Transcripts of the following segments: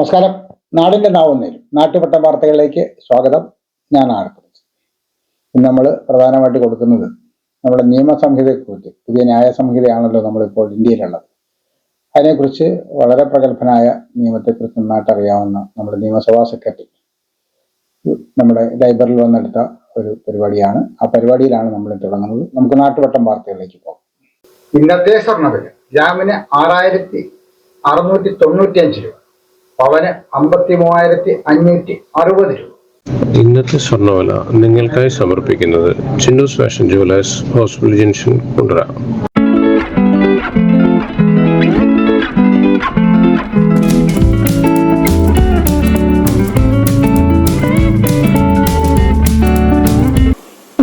നമസ്കാരം. നാടിന്റെ നാവുന്നേൽ. നാട്ടുപട്ട വാർത്തകളിലേക്ക് സ്വാഗതം. ഞാൻ ആർക്കുറിച്ച് ഇന്ന് നമ്മൾ പ്രധാനമായിട്ട് കൊടുക്കുന്നത് നമ്മുടെ നിയമസംഹിതയെക്കുറിച്ച്. പുതിയ ന്യായ സംഹിതയാണല്ലോ നമ്മളിപ്പോൾ ഇന്ത്യയിലുള്ളത്. അതിനെക്കുറിച്ച് വളരെ പ്രഗത്ഭനായ നിയമത്തെക്കുറിച്ച് നന്നായിട്ട് അറിയാവുന്ന നമ്മുടെ നിയമസഭാ സെക്രട്ടറി. നമ്മുടെ ലൈബ്രറിയിൽ വന്നെടുത്ത ഒരു പരിപാടിയാണ്. ആ പരിപാടിയിലാണ് നമ്മൾ തുടങ്ങുന്നത്. നമുക്ക് നാട്ടുവട്ടം വാർത്തകളിലേക്ക് പോകാം. ഇന്നത്തെ സ്വർണവില. ഗ്രാമിന് ആറായിരത്തി അറുന്നൂറ്റി തൊണ്ണൂറ്റി അഞ്ച് രൂപ. പവന് അമ്പത്തി മൂവായിരത്തി അഞ്ഞൂറ്റി അറുപത് രൂപ. ഇന്നത്തെ സ്വർണവില നിങ്ങൾക്കായി സമർപ്പിക്കുന്നത് Chinnus fashion jewellers hospital junction Kundara.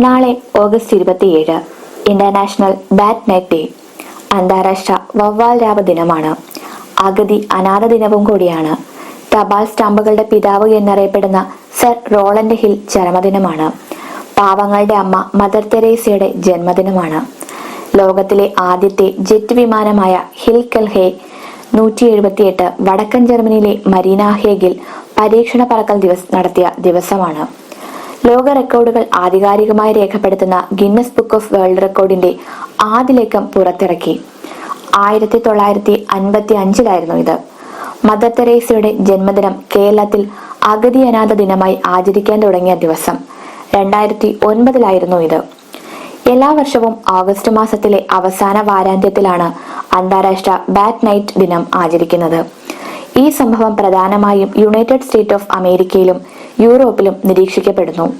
നാളെ ഓഗസ്റ്റ് ഇരുപത്തിയേഴ് ഇന്റർനാഷണൽ ബാറ്റ് നൈറ്റ് ഡേ അന്താരാഷ്ട്ര വവ്വാൽ രാപ ദിനമാണ്. അഗതി അനാഥ ദിനവും കൂടിയാണ്. തപാൽ സ്റ്റാമ്പുകളുടെ പിതാവ് എന്നറിയപ്പെടുന്ന സർ റോളൻഡ് ഹിൽ ചരമദിനമാണ് പാവങ്ങളുടെ അമ്മ മദർ തെരേസയുടെ ജന്മദിനമാണ്. ലോകത്തിലെ ആദ്യത്തെ ജെറ്റ് വിമാനമായ ഹിൽ കൽഹെ നൂറ്റി എഴുപത്തിയെട്ട് വടക്കൻ ജർമ്മനിയിലെ മരീന ഹേഗിൽ പരീക്ഷണ പറക്കൽ ദിവസം നടത്തിയ ദിവസമാണ്. ലോക റെക്കോർഡുകൾ ആധികാരികമായി രേഖപ്പെടുത്തുന്ന ഗിന്നസ് ബുക്ക് ഓഫ് വേൾഡ് റെക്കോർഡിന്റെ ആദ്യ ലേഖം പുറത്തിറക്കി. ആയിരത്തി തൊള്ളായിരത്തി അൻപത്തി അഞ്ചിലായിരുന്നു ഇത്. മദർ തെരേസയുടെ ജന്മദിനം കേരളത്തിൽ അഗതി അനാഥ ദിനമായി ആചരിക്കാൻ തുടങ്ങിയ ദിവസം. രണ്ടായിരത്തി ഒൻപതിലായിരുന്നു ഇത്. എല്ലാ വർഷവും ഓഗസ്റ്റ് മാസത്തിലെ അവസാന വാരാന്ത്യത്തിലാണ് അന്താരാഷ്ട്ര ബാറ്റ് നൈറ്റ് ദിനം ആചരിക്കുന്നത്. ഈ സംഭവം പ്രധാനമായും യുണൈറ്റഡ് സ്റ്റേറ്റ് ഓഫ് അമേരിക്കയിലും യൂറോപ്പിലും നിരീക്ഷിക്കപ്പെടുന്നു.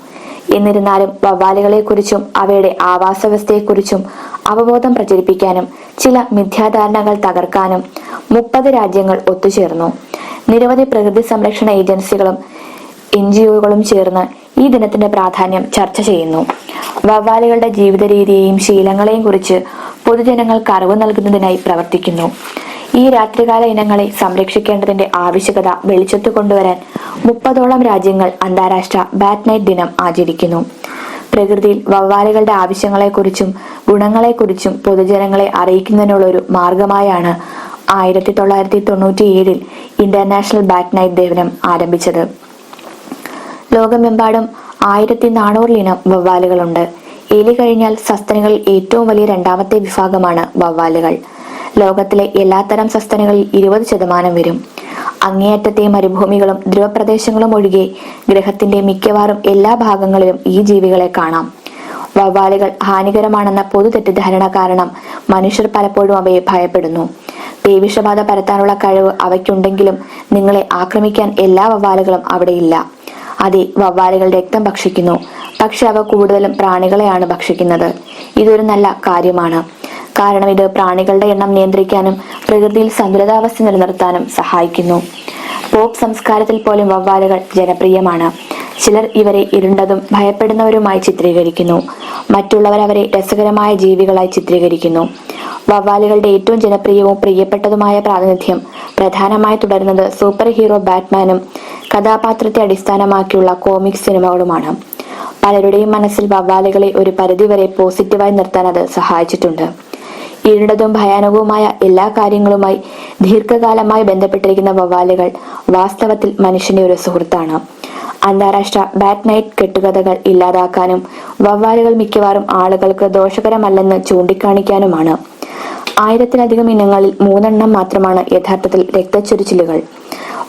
എന്നിരുന്നാലും വവ്വാലുകളെക്കുറിച്ചും അവയുടെ ആവാസവ്യവസ്ഥയെക്കുറിച്ചും അവബോധം പ്രചരിപ്പിക്കാനും ചില മിഥ്യാധാരണകൾ തകർക്കാനും മുപ്പത് രാജ്യങ്ങൾ ഒത്തുചേർന്നു. നിരവധി പ്രകൃതി സംരക്ഷണ ഏജൻസികളും എൻ ജി ഒകളും ചേർന്ന് ഈ ദിനത്തിന്റെ പ്രാധാന്യം ചർച്ച ചെയ്യുന്നു. വവ്വാലുകളുടെ ജീവിത രീതിയെയും ശീലങ്ങളെയും കുറിച്ച് പൊതുജനങ്ങൾക്ക് അറിവ് നൽകുന്നതിനായി പ്രവർത്തിക്കുന്നു. ഈ രാത്രികാല ഇനങ്ങളെ സംരക്ഷിക്കേണ്ടതിന്റെ ആവശ്യകത വെളിച്ചത്ത് കൊണ്ടുവരാൻ മുപ്പതോളം രാജ്യങ്ങൾ അന്താരാഷ്ട്ര ബാറ്റ് നൈറ്റ് ദിനം ആചരിക്കുന്നു. പ്രകൃതിയിൽ വവ്വാലുകളുടെ ആവശ്യങ്ങളെക്കുറിച്ചും ഗുണങ്ങളെക്കുറിച്ചും പൊതുജനങ്ങളെ അറിയിക്കുന്നതിനുള്ള ഒരു മാർഗമായാണ് ആയിരത്തി തൊള്ളായിരത്തി തൊണ്ണൂറ്റി ഏഴിൽ ഇന്റർനാഷണൽ ബാറ്റ് നൈറ്റ് ദിനം ആരംഭിച്ചത്. ലോകമെമ്പാടും ആയിരത്തി നാനൂറിലിനം വവ്വാലുകളുണ്ട്. എലി കഴിഞ്ഞാൽ സസ്തനികളിൽ ഏറ്റവും വലിയ രണ്ടാമത്തെ വിഭാഗമാണ് വവ്വാലുകൾ. ലോകത്തിലെ എല്ലാത്തരം സസ്തനികളിൽ ഇരുപത് ശതമാനം വരും. അങ്ങേയറ്റത്തെ മരുഭൂമികളും ധ്രുവപ്രദേശങ്ങളും ഒഴികെ ഗ്രഹത്തിന്റെ മിക്കവാറും എല്ലാ ഭാഗങ്ങളിലും ഈ ജീവികളെ കാണാം. വവ്വാലുകൾ ഹാനികരമാണെന്ന പൊതു തെറ്റിദ്ധാരണ കാരണം മനുഷ്യർ പലപ്പോഴും അവയെ ഭയപ്പെടുന്നു. പേവിഷബാധ പരത്താനുള്ള കഴിവ് അവയ്ക്കുണ്ടെങ്കിലും നിങ്ങളെ ആക്രമിക്കാൻ എല്ലാ വവ്വാലുകളും അവിടെയില്ല. അതെ വവ്വാലുകൾ രക്തം ഭക്ഷിക്കുന്നു. പക്ഷെ അവ കൂടുതലും പ്രാണികളെയാണ് ഭക്ഷിക്കുന്നത്. ഇതൊരു നല്ല കാര്യമാണ്. കാരണം ഇത് പ്രാണികളുടെ എണ്ണം നിയന്ത്രിക്കാനും പ്രകൃതിയിൽ സന്തുലിതാവസ്ഥ നിലനിർത്താനും സഹായിക്കുന്നു. പോപ്പ് സംസ്കാരത്തിൽ പോലും വവ്വാലുകൾ ജനപ്രിയമാണ്. ചിലർ ഇവരെ ഇരുണ്ടതും ഭയപ്പെടുന്നവരുമായി ചിത്രീകരിക്കുന്നു. മറ്റുള്ളവർ അവരെ രസകരമായ ജീവികളായി ചിത്രീകരിക്കുന്നു. വവ്വാലുകളുടെ ഏറ്റവും ജനപ്രിയവും പ്രിയപ്പെട്ടതുമായ പ്രാതിനിധ്യം പ്രധാനമായി തുടരുന്നത് സൂപ്പർ ഹീറോ ബാറ്റ്മാനും കഥാപാത്രത്തെ അടിസ്ഥാനമാക്കിയുള്ള കോമിക് സിനിമകളുമാണ്. പലരുടെയും മനസ്സിൽ വവ്വാലുകളെ ഒരു പരിധിവരെ പോസിറ്റീവായി നിർത്താൻ അത് സഹായിച്ചിട്ടുണ്ട്. ഇരുണ്ടതും ഭയാനകവുമായ എല്ലാ കാര്യങ്ങളുമായി ദീർഘകാലമായി ബന്ധപ്പെട്ടിരിക്കുന്ന വവ്വാലുകൾ വാസ്തവത്തിൽ മനുഷ്യന്റെ ഒരു സുഹൃത്താണ്. അന്താരാഷ്ട്ര ബാറ്റ് നൈറ്റ് കെട്ടുകഥകൾ ഇല്ലാതാക്കാനും വവ്വാലുകൾ മിക്കവാറും ആളുകൾക്ക് ദോഷകരമല്ലെന്ന് ചൂണ്ടിക്കാണിക്കാനുമാണ്. ആയിരത്തിലധികം ഇനങ്ങളിൽ മൂന്നെണ്ണം മാത്രമാണ് യഥാർത്ഥത്തിൽ രക്തച്ചൊരിച്ചിലുകൾ.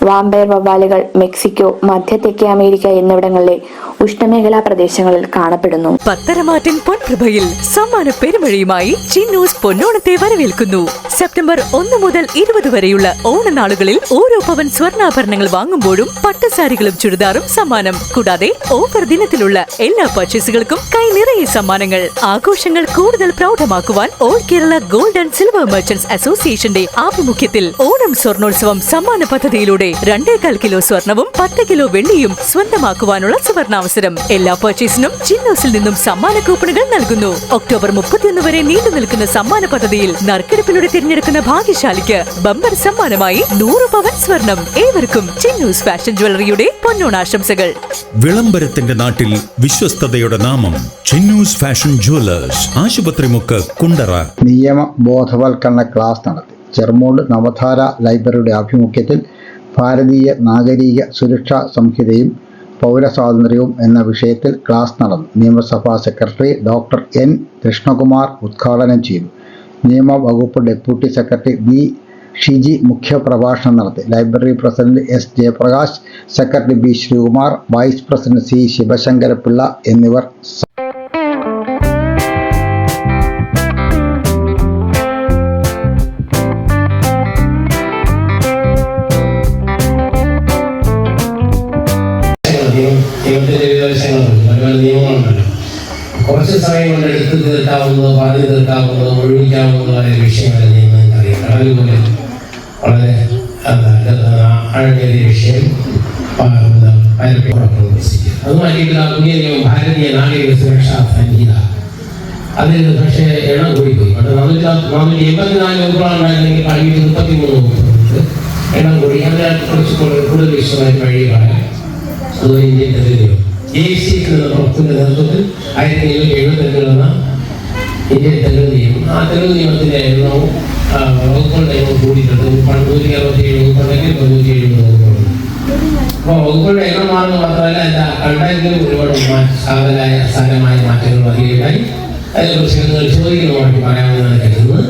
വാമ്പയർ വവ്വാലുകൾ മെക്സിക്കോ മധ്യ തെക്കേ അമേരിക്ക എന്നിവിടങ്ങളിലെ ഉഷ്ണമേഖലാ പ്രദേശങ്ങളിൽ കാണപ്പെടുന്നു. പത്തരമാറ്റിൻ പൊൻപ്രഭയിൽ സമ്മാന പെരുമഴയുമായി ചിന്നൂസ് പൊന്നോണത്തെ വരവേൽക്കുന്നു. സെപ്റ്റംബർ ഒന്ന് മുതൽ ഇരുപത് വരെയുള്ള ഓണനാളുകളിൽ ഓരോ പവൻ സ്വർണാഭരണങ്ങൾ വാങ്ങുമ്പോഴും പട്ടുസാരികളും ചുരിദാറും സമ്മാനം. കൂടാതെ ഓഫർ ദിനത്തിലുള്ള എല്ലാ പർച്ചേസുകൾക്കും കൈ നിറയെ സമ്മാനങ്ങൾ. ആഘോഷങ്ങൾ കൂടുതൽ പ്രൗഢമാക്കുവാൻ all Kerala gold and silver merchants അസോസിയേഷന്റെ ആഭിമുഖ്യത്തിൽ ഓണം സ്വർണോത്സവം സമ്മാന പദ്ധതിയിലൂടെ രണ്ടേകാൽ കിലോ സ്വർണവും പത്ത് കിലോ വെള്ളിയും സ്വന്തമാക്കുവാനുള്ള സുവർണാവസരം. എല്ലാ പർച്ചേസിനും ചിന്നോസിൽ നിന്നും സമ്മാന കൂപ്പണുകൾ നൽകുന്നു. ഒക്ടോബർ മുപ്പത്തിയൊന്ന് വരെ നീണ്ടു നിൽക്കുന്ന സമ്മാന പദ്ധതിയിൽ നറുക്കെടുപ്പിലൂടെ തിരഞ്ഞെടുക്കുന്ന ഭാഗ്യശാലിക്ക് ബമ്പർ സമ്മാനമായി നൂറ് പവൻ സ്വർണം. ഏവർക്കും ചിന്നൂസ് ഫാഷൻ ജ്വല്ലറിയുടെ പൊന്നോണാശംസകൾ. വിളംബരത്തിന്റെ നാട്ടിൽ വിശ്വസ്തയുടെ നാമം ചിന്നൂസ് ഫാഷൻ ജുവലേഴ്സ് ആശുപത്രിമുക്ക് കുണ്ടറ. നിയമ ബോധവൽക്കരണ ക്ലാസ് നടത്തി. ചെറുമൂട് നവധാര ലൈബ്രറിയുടെ ആഭിമുഖ്യത്തിൽ ഭാരതീയ നാഗരിക സുരക്ഷാ സംഹിതയും പൗരസ്വാതന്ത്ര്യവും എന്ന വിഷയത്തിൽ ക്ലാസ് നടന്നു. നിയമസഭാ സെക്രട്ടറി ഡോക്ടർ എൻ. കൃഷ്ണകുമാർ ഉദ്ഘാടനം ചെയ്തു. നിയമവകുപ്പ് ഡെപ്യൂട്ടി സെക്രട്ടറി വി. ഷിജി മുഖ്യപ്രഭാഷണം നടത്തി. Library president S. Jayaprakash secretary B. Sreekumar vice president C. Sivasankarapillai എന്നിവർ കുറച്ച് സമയം കൊണ്ട് എടുത്ത് തീർക്കാവുന്നതോ പറഞ്ഞു തീർക്കാവുന്നതോ ഒഴിവിക്കാവുന്നതായ വിഷയമല്ല അറിയാം എനിക്കറിയാം കടൽ വളരെ ആഴമേറിയ വിഷയം. അത് പരപ്പിക്കുറപ്പുള്ള സ്ഥിതി. പുതിയ നിയമം ഭാരതീയ നാഗരിക സുരക്ഷാ സംഹിത. അതിൽ പക്ഷേ എണ്ണം കൂടിപ്പോയി. പക്ഷേ നാനൂറ്റി നാനൂറ്റി എൺപത്തിനാല് വകുപ്പുകളുണ്ടായിരുന്നെങ്കിൽ അഞ്ഞൂറ്റി മുപ്പത്തി മൂന്ന് വകുപ്പുകളുണ്ട്. എണ്ണം കൂടി. അതിനെ കുറച്ച് കൂടുതൽ വിശദമായിട്ട് വഴികളാണ് അതുപോലെ ഇന്ത്യൻ തെരഞ്ഞെടുപ്പ് ജെ സി എന്ന പ്രവർത്തന നേതൃത്വത്തിൽ ആയിരത്തി എഴുന്നൂറ്റി എഴുപത്തെട്ടിൽ ഇന്ത്യൻ തെലുങ്ക് നിയമം. ആ തെലുങ്ക് ആ, വകുപ്പുകളുടെ എണ്ണവും കൂടിയിട്ടുണ്ട്. പണ്ട് നൂറ്റി അറുപത്തി ഏഴ് വകുപ്പുണ്ടെങ്കിൽ നൂറ്റി എഴുപത് വകുപ്പുണ്ട് അപ്പോൾ വകുപ്പുകളുടെ എണ്ണം മാറുന്ന മാത്രമല്ല അതിന്റെ കണ്ടന്റിലും ഒരുപാട് സാധനായ സാരമായ മാറ്റങ്ങൾ വരികയുണ്ടായി അതിനെക്കുറിച്ച് ചോദിക്കുന്നതായിട്ട് പറയാമെന്നാണ് കരുതുന്നത്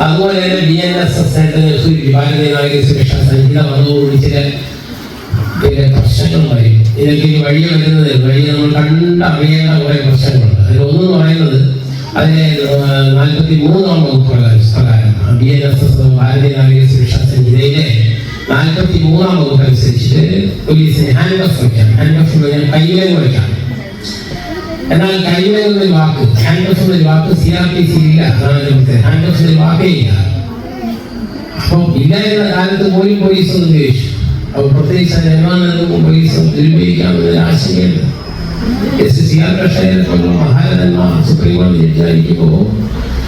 അതുപോലെ തന്നെ ബി എൻ എസ് എസ് സൂചിപ്പിച്ചു ഭാരതീയ നാഗരിക സുരക്ഷാ സംഹിത വന്നതോടുകൂടി ചില പിന്നെ പ്രശ്നങ്ങൾ വരും ഇതൊക്കെ ഇനി വഴി വരുന്നത് വഴി നമ്മൾ കണ്ടറിയേണ്ട കുറേ പ്രശ്നങ്ങളുണ്ട്. അതിൽ ഒന്നെന്ന് പറയുന്നത് അതിനെ നാൽപ്പത്തി മൂന്നാം വകുപ്പുള്ള പ്രകാരം ബി എൻ എസ് എസ് ഭാരതീയ നാഗരിക സുരക്ഷാ സംഹിതയിലെ നാൽപ്പത്തി മൂന്നാം വകുപ്പ് അനുസരിച്ച് പോലീസിന് ഹാൻഡ് ഓഫ് വയ്ക്കാം ഹാൻഡ് ഓഫ് എന്ന് പറഞ്ഞാൽ വയ്ക്കാം എന്നാൽ കൈവേഗം എന്നൊരു വാക്ക് ഹാൻഡ് ഓഫ് എന്നൊരു വാക്ക് സി ആർ പി സി ഇല്ല. അതാണ് പ്രത്യേകത. ഹാൻഡ് ഓഫ് എന്നൊരു വാക്കേ ഇല്ല. അപ്പോൾ ഇല്ലായിരുന്ന കാലത്ത് പോലും പോലീസ് ഒന്ന് ഉപയോഗിച്ചു അപ്പോൾ പ്രത്യേകിച്ച് നിർമ്മാണം പോലീസ് ദുരുപയോഗിക്കാമെന്നൊരു ആശങ്കയുണ്ട് എസ് സി ആർ കർഷകരെ പോലുള്ള മഹാരഥന്മാർ സുപ്രീം കോടതി ജഡ്ജായിരിക്കുമ്പോൾ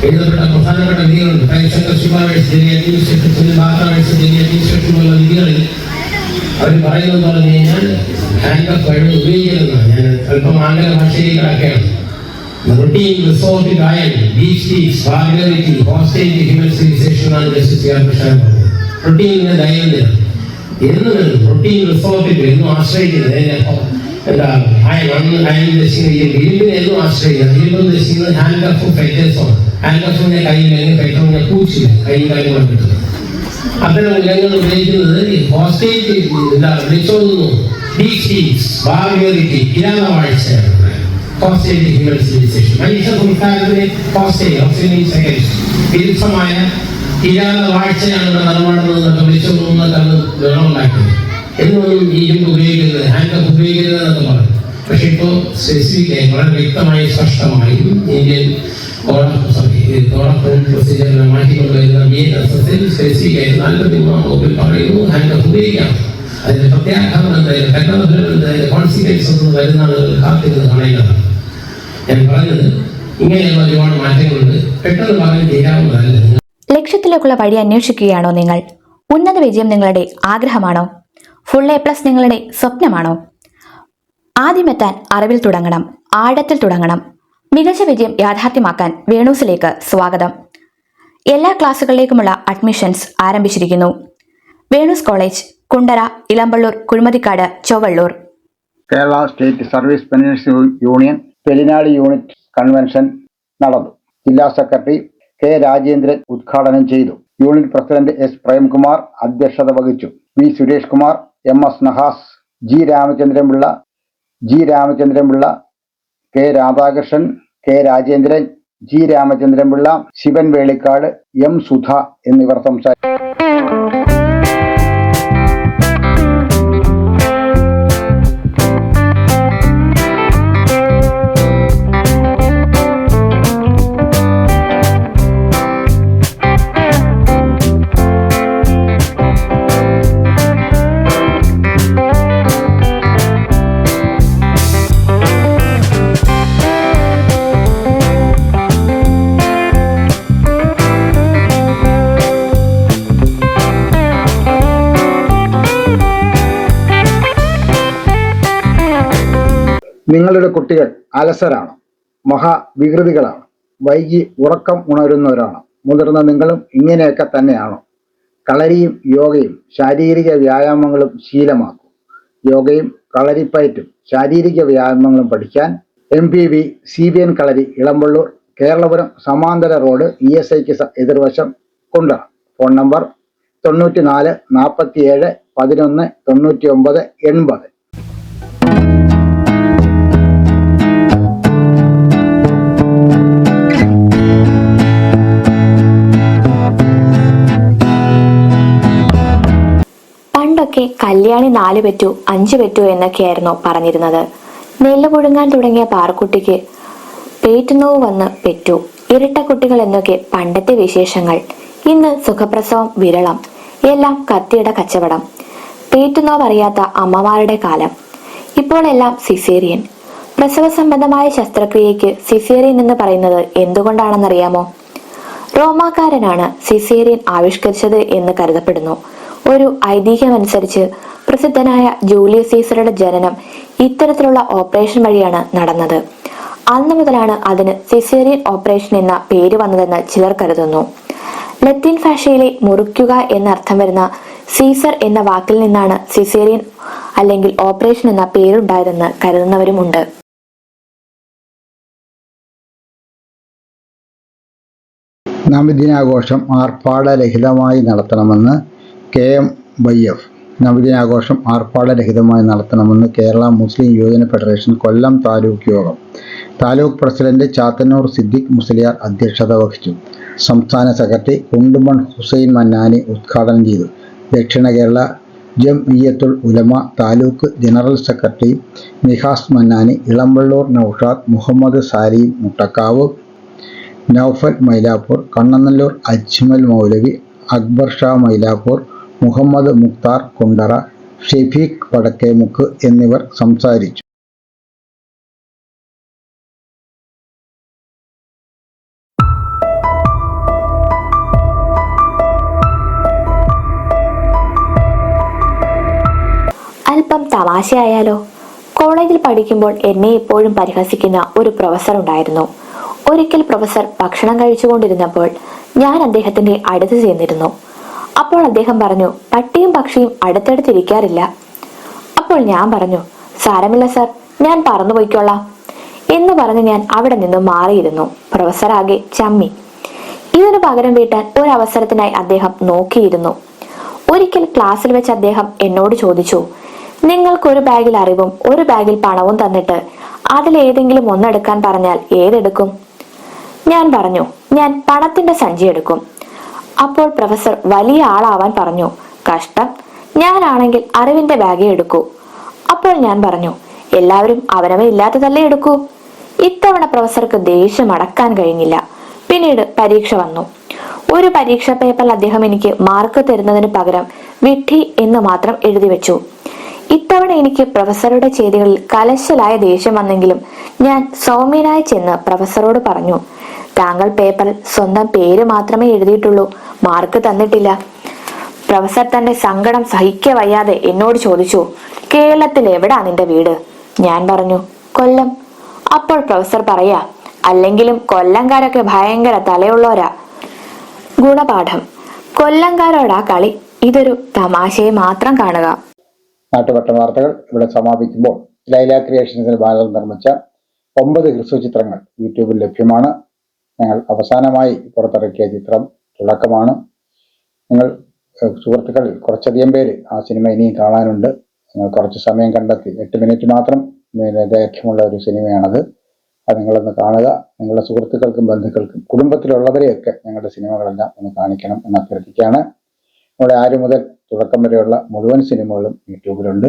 എഴുതപ്പെട്ട പ്രധാനപ്പെട്ട വിധികളുണ്ട് ഹരിശങ്കർ ശിവാവേഴ്സ് ഡൽഹി അഡ്മിനിസ്ട്രേഷൻ ബാത്താവേഴ്സ് ഡൽഹി അഡ്മിനിസ്ട്രേഷൻ പോലുള്ള വിധികളിൽ അവർ പറയുന്നത് പറഞ്ഞു കഴിഞ്ഞാൽ ഹാൻഡ് ഓഫ് വഴി ഉപയോഗിക്കരുതെന്നാണ്. ഞാൻ അല്പം ആംഗല ഭാഷയിലേക്ക് കിടക്കുകയാണ് iron, beach teeth, vulgarity, hostage to human civilization ആണ് ജസ്റ്റിസ് കൃഷ്ണൻ പറഞ്ഞത് റൊട്ടീനിന്റെ ദൈനംദിനം എന്നും റൊട്ടീൻ റിസോർട്ടിൽ എന്നും ആശ്രയിക്കുന്നത് എന്താ അയൺ അന്ന് അയൺ ഉദ്ദേശിക്കുന്നത് ഈ ഇരുമ്പിനെ എന്നും ആശ്രയിക്കുന്നത് ഇരുമ്പ് ഉദ്ദേശിക്കുന്നത് ഹാൻഡ് ഓഫ് ഫൈറ്റേഴ്സോ ഹാൻഡ് ഓഫിന്റെ കയ്യിൽ ഫൈറ്ററിന്റെ പൂച്ചില്ല കൈയും കാലും കൊണ്ട് കിട്ടുന്നത് അത്തരം ഇനങ്ങൾ ഉപയോഗിക്കുന്നത് ഹോസ്റ്റേജ് എന്താ വിളിച്ചോന്നു ഇല്ലാത്ത വാഴ്ചയാണ് ഹോസ്റ്റേജ് ഹ്യൂമൻ സിവിലൈസേഷൻ മനുഷ്യ സംസ്കാരത്തിലെ ഹോസ്റ്റേജ് സെക്കൻഡ്സ് വിരുദ്ധമായ ഇല്ലാത്ത വാഴ്ചയാണ് ഇവിടെ നടമാടുന്നതെന്നൊക്കെ വിളിച്ചോതുന്നൊക്കെ ഗുണമുണ്ടാക്കിയത് എന്നൊന്നും ഈ ഇരുമ്പ് ഉപയോഗിക്കുന്നത് ഹാൻഡ് ഉപയോഗിക്കുന്നത് എന്നൊക്കെ പറഞ്ഞു. പക്ഷെ ഇപ്പോൾ സ്പെസിഫിക്കായി വളരെ വ്യക്തമായി സ്പഷ്ടമായി ഇന്ത്യൻ പ്രൊസീജിയറിനെ മാറ്റിക്കൊണ്ടുവരുന്ന ബി എൻ എസ് എസിൽ സ്പെസിഫിക് ആയി നാൽപ്പത്തി മൂന്നാം വകുപ്പിൽ പറയുന്നു ഹാൻഡ് ഉപയോഗിക്കാം. അതിന്റെ പ്രത്യാഘാതം എന്തായാലും പെട്ടെന്ന് എന്തായാലും കോൺസിക്വൻസ് ഒന്നും വരുന്ന ആളുകൾ കാത്തിരുന്ന് കാണേണ്ടതാണ് ഞാൻ പറഞ്ഞത് ഇങ്ങനെയുള്ള ഒരുപാട് മാറ്റങ്ങളുണ്ട്. പെട്ടെന്ന് പറഞ്ഞ് തീരാവുന്നതല്ല. ലക്ഷ്യത്തിലേക്കുള്ള വഴി അന്വേഷിക്കുകയാണോ നിങ്ങൾ? ഉന്നത വിജയം നിങ്ങളുടെ ആഗ്രഹമാണോ? ഫുൾ എ പ്ലസ് നിങ്ങളുടെ സ്വപ്നമാണോ? ആദ്യമെത്താൻ അറിവിൽ തുടങ്ങണം ആഴത്തിൽ തുടങ്ങണം. മികച്ച വിജയം യാഥാർത്ഥ്യമാക്കാൻ വേണൂസിലേക്ക് സ്വാഗതം. എല്ലാ ക്ലാസ്സുകളിലേക്കുമുള്ള അഡ്മിഷൻസ് ആരംഭിച്ചിരിക്കുന്നു. Venus college Kundara Elampalloor Kuzhimathikkad Chowalloor. Kerala state service union unit convention നടന്നു. ജില്ലാ സെക്രട്ടറി കെ രാജേന്ദ്രൻ ഉദ്ഘാടനം ചെയ്തു. യൂണിറ്റ് പ്രസിഡന്റ് എസ് പ്രേംകുമാർ അധ്യക്ഷത വഹിച്ചു. V Suresh Kumar M S Nahas G Ramachandranpillai G Ramachandranpillai K Radhakrishnan K Rajendran G Ramachandranpillai Sivan Velikkad M Sudha എന്നിവർ സംസാരിച്ചു. നിങ്ങളുടെ കുട്ടികൾ അലസരാണ് മഹാവികൃതികളാണ് വൈകി ഉറക്കം ഉണരുന്നവരാണ് മുതിർന്ന നിങ്ങളും ഇങ്ങനെയൊക്കെ തന്നെയാണോ. കളരിയും യോഗയും ശാരീരിക വ്യായാമങ്ങളും ശീലമാക്കും. യോഗയും കളരിപ്പയറ്റും ശാരീരിക വ്യായാമങ്ങളും പഠിക്കാൻ M P V C B N Kalari Elampalloor Keralapuram സമാന്തര റോഡ് ഇ എസ് ഐക്ക് എതിർവശം കുണ്ടറ ഫോൺ നമ്പർ തൊണ്ണൂറ്റി നാല് നാൽപ്പത്തി ഏഴ് പതിനൊന്ന് തൊണ്ണൂറ്റി ഒമ്പത് എൺപത്. പണ്ടൊക്കെ കല്യാണി നാല് പെറ്റു അഞ്ചു പെറ്റു എന്നൊക്കെയായിരുന്നു പറഞ്ഞിരുന്നത്. നെല്ല് പുഴുങ്ങാൻ തുടങ്ങിയ പാറക്കുട്ടിക്ക് പേറ്റുന്നോ വന്ന് പെറ്റു. ഇരട്ട കുട്ടികൾ എന്നൊക്കെ പണ്ടത്തെ വിശേഷങ്ങൾ. ഇന്ന് സുഖപ്രസവം വിരളം എല്ലാം കത്തിയുടെ കച്ചവടം. പേറ്റുന്നോ അറിയാത്ത അമ്മമാരുടെ കാലം. ഇപ്പോൾ എല്ലാം സിസേറിയൻ. പ്രസവ സംബന്ധമായ ശസ്ത്രക്രിയയ്ക്ക് സിസേറിയൻ എന്ന് പറയുന്നത് എന്തുകൊണ്ടാണെന്നറിയാമോ? റോമാക്കാരനാണ് സിസേറിയൻ ആവിഷ്കരിച്ചത് എന്ന് കരുതപ്പെടുന്നു. ഒരു ഐതിഹ്യമനുസരിച്ച് പ്രസിദ്ധനായ ജൂലിയസ് സീസറുടെ ജനനം ഇത്തരത്തിലുള്ള ഓപ്പറേഷൻ വഴിയാണ് നടന്നത്. അന്നു മുതലാണ് അതിന് സിസേറിയൻ ഓപ്പറേഷൻ എന്ന പേര് വന്നതെന്ന് ചിലർ കരുതുന്നു. ലത്തീൻ ഭാഷയിലെ മുറിക്കുക എന്നർത്ഥം വരുന്ന സീസർ എന്ന വാക്കിൽ നിന്നാണ് സിസേറിയൻ അല്ലെങ്കിൽ ഓപ്പറേഷൻ എന്ന പേരുണ്ടായതെന്ന് കരുതുന്നവരുമുണ്ട്. നബിദിനാഘോഷം ആർഭാടരഹിതമായി നടത്തണമെന്ന് കെ എം വൈ എഫ് നവദിനാഘോഷം ആർഭാടരഹിതമായി നടത്തണമെന്ന് കേരള മുസ്ലിം യുവജന ഫെഡറേഷൻ കൊല്ലം താലൂക്ക് യോഗം. താലൂക്ക് പ്രസിഡന്റ് ചാത്തന്നൂർ സിദ്ദിഖ് മുസ്ലിയാർ അധ്യക്ഷത വഹിച്ചു. സംസ്ഥാന സെക്രട്ടറി കുണ്ടുമൺ ഹുസൈൻ മന്നാനി ഉദ്ഘാടനം ചെയ്തു. ദക്ഷിണ കേരള ജംഇയ്യത്തുൽ ഉലമ താലൂക്ക് ജനറൽ സെക്രട്ടറി നിഹാസ് മന്നാനി ഇളംവള്ളൂർ നൌഷാദ് മുഹമ്മദ് സാലിം മുട്ടക്കാവ് നൌഫൽ മൈലാപ്പൂർ കണ്ണനല്ലൂർ അജ്മൽ മൗലവി അക്ബർ ഷാ മൈലാപ്പൂർ മുഹമ്മദ് മുക്താർ കൊണ്ടറ ഷെഫീഖ് വടക്കേമുക്ക് എന്നിവർ സംസാരിച്ചു. അല്പം തമാശയായാലോ? കോളേജിൽ പഠിക്കുമ്പോൾ എന്നെ എപ്പോഴും പരിഹസിക്കുന്ന ഒരു പ്രൊഫസർ ഉണ്ടായിരുന്നു. ഒരിക്കൽ പ്രൊഫസർ ഭക്ഷണം കഴിച്ചുകൊണ്ടിരുന്നപ്പോൾ ഞാൻ അദ്ദേഹത്തിന്റെ അടുത്ത് ചെന്നിരുന്നു. അപ്പോൾ അദ്ദേഹം പറഞ്ഞു പട്ടിയും പക്ഷിയും അടുത്തടുത്തിരിക്കാറില്ല. അപ്പോൾ ഞാൻ പറഞ്ഞു സാരമില്ല സർ ഞാൻ പറന്നു പോയിക്കൊള്ളാം എന്ന് പറഞ്ഞ് ഞാൻ അവിടെ നിന്നും മാറിയിരുന്നു. പ്രൊഫസർ ആകെ ചമ്മി. ഇതിനു പകരം വീട്ടാൻ ഒരു അവസരത്തിനായി അദ്ദേഹം നോക്കിയിരുന്നു. ഒരിക്കൽ ക്ലാസ്സിൽ വെച്ച് അദ്ദേഹം എന്നോട് ചോദിച്ചു നിങ്ങൾക്ക് ഒരു ബാഗിൽ അറിവും ഒരു ബാഗിൽ പണവും തന്നിട്ട് അതിൽ ഏതെങ്കിലും ഒന്നെടുക്കാൻ പറഞ്ഞാൽ ഏതെടുക്കും? ഞാൻ പറഞ്ഞു ഞാൻ പണത്തിന്റെ സഞ്ചി എടുക്കും. അപ്പോൾ പ്രൊഫസർ വലിയ ആളാവാൻ പറഞ്ഞു കഷ്ടം. ഞാനാണെങ്കിൽ അറിവിന്റെ ബാഗേ എടുക്കൂ. അപ്പോൾ ഞാൻ പറഞ്ഞു എല്ലാവരും അവനവ ഇല്ലാത്തതല്ലേ എടുക്കൂ? ഇത്തവണ പ്രൊഫസർക്ക് ദേഷ്യം അടക്കാൻ കഴിഞ്ഞില്ല. പിന്നീട് പരീക്ഷ വന്നു. ഒരു പരീക്ഷ പേപ്പറിൽ അദ്ദേഹം എനിക്ക് മാർക്ക് തരുന്നതിന് പകരം വിഡ്ഢി എന്ന് മാത്രം എഴുതി വെച്ചു. ഇത്തവണ എനിക്ക് പ്രൊഫസറുടെ ചെയ്തികളിൽ കലശലായ ദേഷ്യം വന്നെങ്കിലും ഞാൻ സൗമ്യനായി ചെന്ന് പ്രൊഫസറോട് പറഞ്ഞു താങ്കൾ പേപ്പറിൽ സ്വന്തം പേര് മാത്രമേ എഴുതിയിട്ടുള്ളൂ. മാർക്ക് തന്നിട്ടില്ല. പ്രൊഫസർ തന്റെ സങ്കടം സഹിക്ക വയ്യാതെ എന്നോട് ചോദിച്ചു കേരളത്തിൽ എവിടാ നിന്റെ വീട്? ഞാൻ പറഞ്ഞു കൊല്ലം. അപ്പോൾ പ്രൊഫസർ പറയാ അല്ലെങ്കിലും കൊല്ലംകാരൊക്കെ ഭയങ്കര തലയുള്ളവരാ. ഗുണപാഠം കൊല്ലംകാരോടാ കളി ഇതൊരു തമാശയെ മാത്രം കാണുക. നാട്ടുപട്ട വാർത്തകൾ ഇവിടെ സമാപിക്കുമ്പോൾ ലൈല ക്രിയേഷൻസിന് ബാനർ നിർമ്മിച്ച ഒമ്പത് ഹ്രസ്വ ചിത്രങ്ങൾ യൂട്യൂബിൽ ലഭ്യമാണ്. ഞങ്ങൾ അവസാനമായി പുറത്തിറക്കിയ ചിത്രം തുടക്കമാണ്. നിങ്ങൾ സുഹൃത്തുക്കൾ കുറച്ചധികം പേര് ആ സിനിമ ഇനിയും കാണാനുണ്ട്. നിങ്ങൾ കുറച്ച് സമയം കണ്ടെത്തി. എട്ട് മിനിറ്റ് മാത്രം ദൈർഘ്യമുള്ള ഒരു സിനിമയാണത്. അത് നിങ്ങളൊന്ന് കാണുക. നിങ്ങളുടെ സുഹൃത്തുക്കൾക്കും ബന്ധുക്കൾക്കും കുടുംബത്തിലുള്ളവരെയൊക്കെ ഞങ്ങളുടെ സിനിമകളെല്ലാം ഒന്ന് കാണിക്കണം എന്ന് അഭ്യർത്ഥിക്കുകയാണ്. നമ്മുടെ ആര് മുതൽ തുടക്കം വരെയുള്ള മുഴുവൻ സിനിമകളും യൂട്യൂബിലുണ്ട്.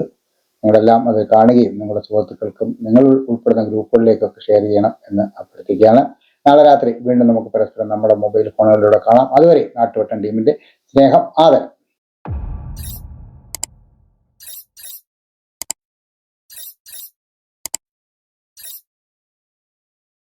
നിങ്ങളെല്ലാം അത് കാണുകയും നിങ്ങളുടെ സുഹൃത്തുക്കൾക്കും നിങ്ങൾ ഉൾപ്പെടുന്ന ഗ്രൂപ്പുകളിലേക്കൊക്കെ ഷെയർ ചെയ്യണം എന്ന് അഭ്യർത്ഥിക്കുകയാണ്. നാളെ രാത്രി വീണ്ടും നമുക്ക് പരസ്പരം നമ്മുടെ മൊബൈൽ ഫോണുകളിലൂടെ കാണാം. അതുവരെ നാട്ടുവട്ടം ടീമിന്റെ സ്നേഹം ആദരം.